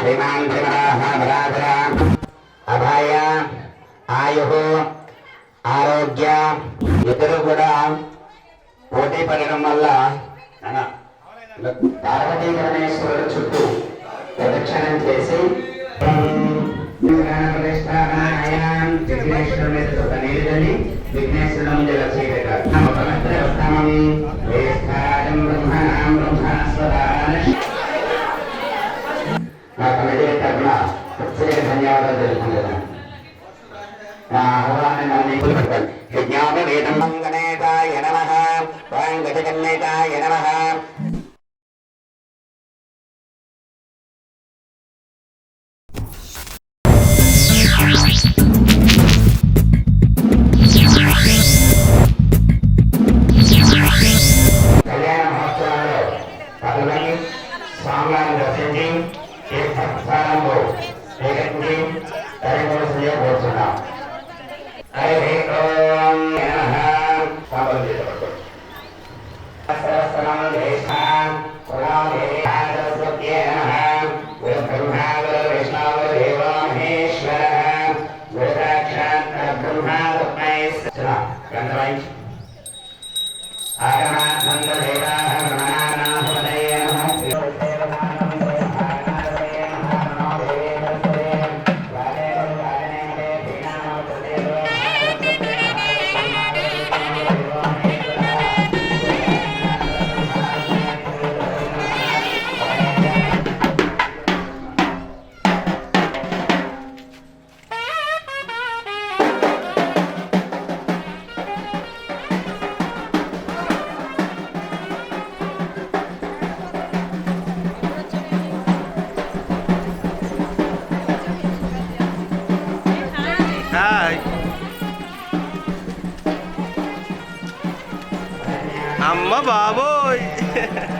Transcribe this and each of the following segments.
శ్రీమాన్ శ్రీమరాధర అభయ ఆయు ఆరోగ్య ఇద్దరు కూడా పోటీ పడడం వల్ల పార్వతీ పరమేశ్వరుడు చుట్టూ ప్రదక్షిణం చేసి విఘ్నేశ్వరుని విఘ్నేశ్వరం నీళ్ళు చల్లి బ్రహ్మణాం ప్రత్యేక ధన్యవాదాలు తెలుపుకుంటున్నాను నా ఆహ్వానాన్ని విజ్ఞాప వేదం గణేతాయ నమః ఓం గజగణేతాయ నమః Ó, oh!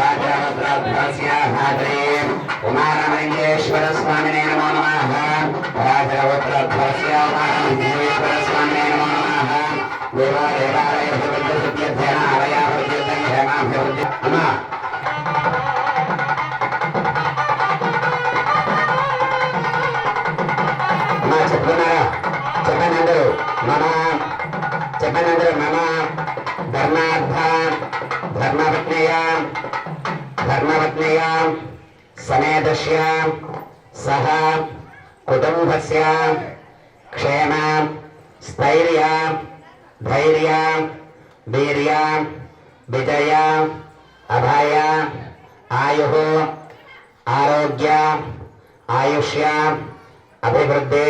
పరాధరవత్రాధ్వస్యాः త్రే ఉమారామలింగేశ్వరస్వామినే నమో నమः పరాధరవత్రాధ్వస్య ఉమారామలింగేశ్వరస్వామినే నమో నమः దేవా దేవాలయ సమేతస్య సహ కుటుంబస్య క్షేమ స్థైర్య ధైర్య వీర్య విజయ అభయ ఆయు ఆరోగ్య ఆయుష్య అభివృద్ధి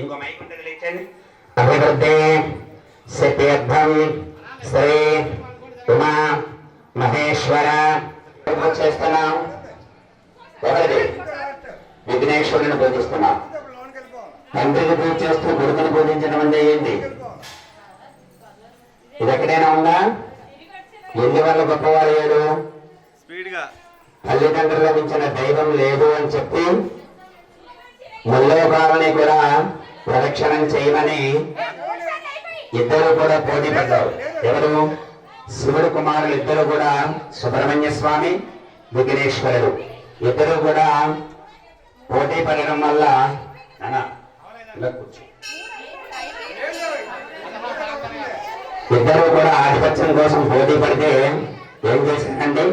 ఇంకో మైక్ అభివృద్ధి సిద్ధ్యర్థం శ్రీ ఉమా మహేశ్వర చేస్తున్నాం. ఎవరిది విఘ్నేశ్వరుని పూజిస్తున్నాం. తండ్రికి పూజ చేస్తూ కొడుకుని పూజించడం అంటే ఏంటి? ఇది ఎక్కడైనా ఉందా? ఎందువల్ల గొప్పవారు లేడు స్పీడ్గా. తల్లిదండ్రులకు ఇచ్చిన దైవం లేదు అని చెప్పి ముల్లోకాలని కూడా ప్రదక్షిణం చేయమని ఇద్దరు కూడా పోటీ పడ్డారు. ఎవరు? శివుడు కుమారులు ఇద్దరు కూడా సుబ్రహ్మణ్య స్వామి విఘ్నేశ్వరుడు ఇద్దరు కూడా పోటీ పడడం వల్ల ఇద్దరు కూడా ఆధిపత్యం కోసం పోటీ పడితే ఏం చేసిందండి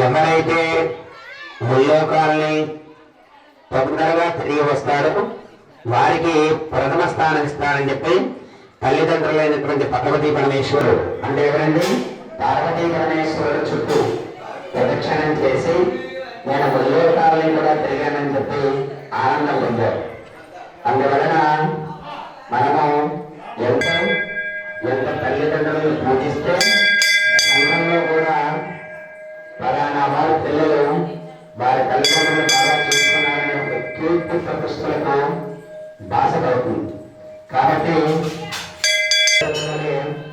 ఎవరైతే ముల్లోకాలని తొందరగా తిరిగి వస్తారో వారికి ప్రథమ స్థానం ఇస్తానని చెప్పి తల్లిదండ్రులైనటువంటి పర్వతీ పరమేశ్వరుడు. అంటే ఎవరండి? పార్వతీ పరమేశ్వరుడు చుట్టూ ప్రదక్షిణం చేసి నేను ముల్లోకాలని కూడా తిరిగానని చెప్పి ఆనందం పొందారు అందువలన మనము ఎంత ఎంత తల్లిదండ్రులను పూజిస్తే సంఘంలో కూడా ఫలానా వారి పిల్లలు వారి తల్లిదండ్రులు బాగా చూసుకున్నారనే ఒక కీర్తి ప్రతిష్టలకు బాసపడుతుంది కాబట్టి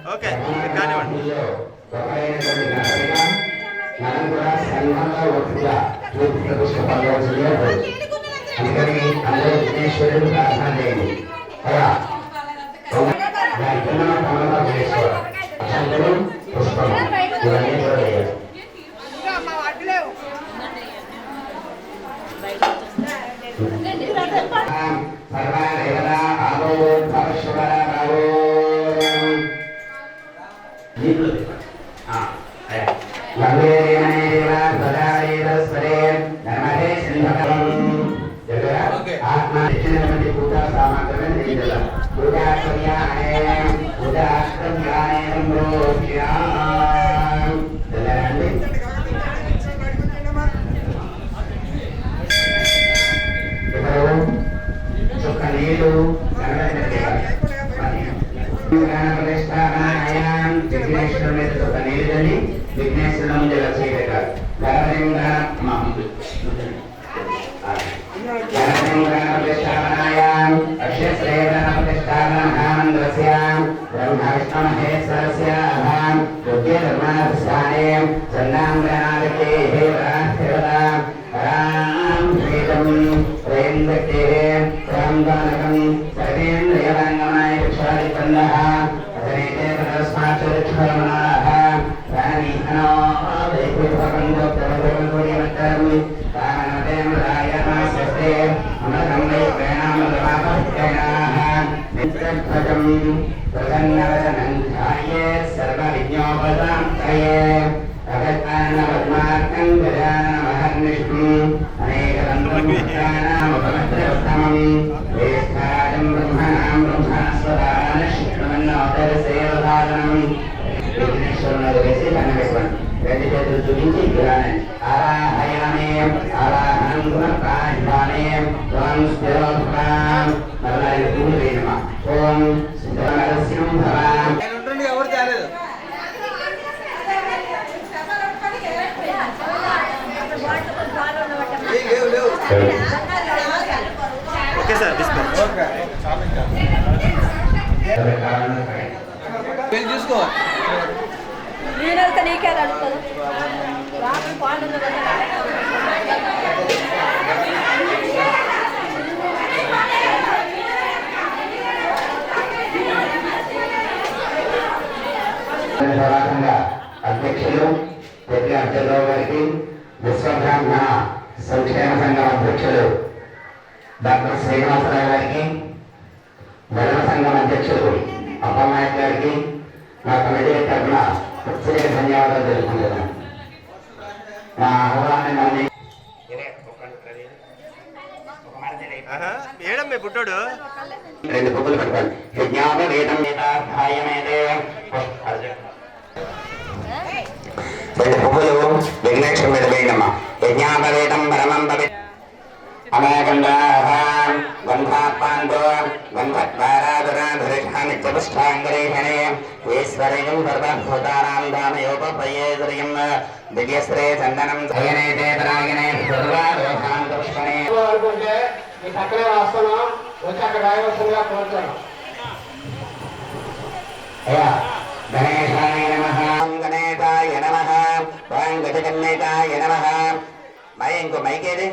ఓకే, కానివ్వండి. మనం కూడా ఒకటిగా కీర్తి ప్రతిష్ట పొందవలసిందిగా అందుకని అందరూ విఘ్నేశ్వరుడు ప్రార్థన చేయండి. కింద? పుష్పం. ఇవన్నీ కూడా వేయాలి చూపించి ఇలానే ఆరాహయామే ఆరాహనం గుణప్రాణామే త్వం స్థిరోభ్రాం మరలా ఇది పువ్వులు ఓం స్థిరమరస్యం భవాం ఎవరు తేలేదు లేవు లేవు ఓకే సార్ ఓకే. చూసుకో. నేనంతా నీకే అడుగుతాను. అధ్యక్షులు పెద్ద అర్జునరావు గారికి విశ్వబ్రాహ్మణ సంక్షేమ సంఘం అధ్యక్షులు డాక్టర్ శ్రీనివాసరావు గారికి ధర్మ సంఘం అధ్యక్షులు అప్పలనాయక్ గారికి నా కమిటీ తరఫున ప్రత్యేక ధన్యవాదాలు తెలుపుకుంటున్నాను. నా ఆహ్వానాన్ని బుట్టోడు రెండు బుక్కులు పట్టుకోండి. యజ్ఞాప వేదం వేదాధ్యాయమేదే రెండు పువ్వులు విఘ్నేశ్వరం మీద వేయడమ్మా. యజ్ఞాపవేదం పరమం పవి అమేకండాః గంధాపాండో గంధద్వారాధరాధరిషా నిత్యపుష్టాంగరేషణే ఈశ్వరయం సర్వభూతానాం దానయోపయేశ్వర్యం దివ్యశ్రే చందనం జయనేతే పరాయణే సర్వారోహాంతపుష్పణే అనుకుంటే మీ పక్కనే వస్తున్నాం వచ్చి అక్కడ రాయవలసిందిగా కోరుతున్నాం అయ్యా గణేశాయ నమః గణేశాయ నమః గజగణేశాయ నమః మై ఇంకో మైక్ ఏది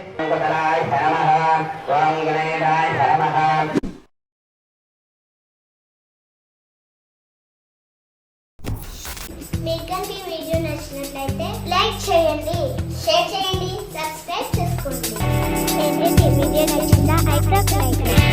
మీకు కనుక ఈ వీడియో నచ్చినట్లయితే లైక్ చేయండి షేర్ చేయండి సబ్స్క్రైబ్ చేసుకోండి. వీడియో నచ్చిందా? అయితే లైక్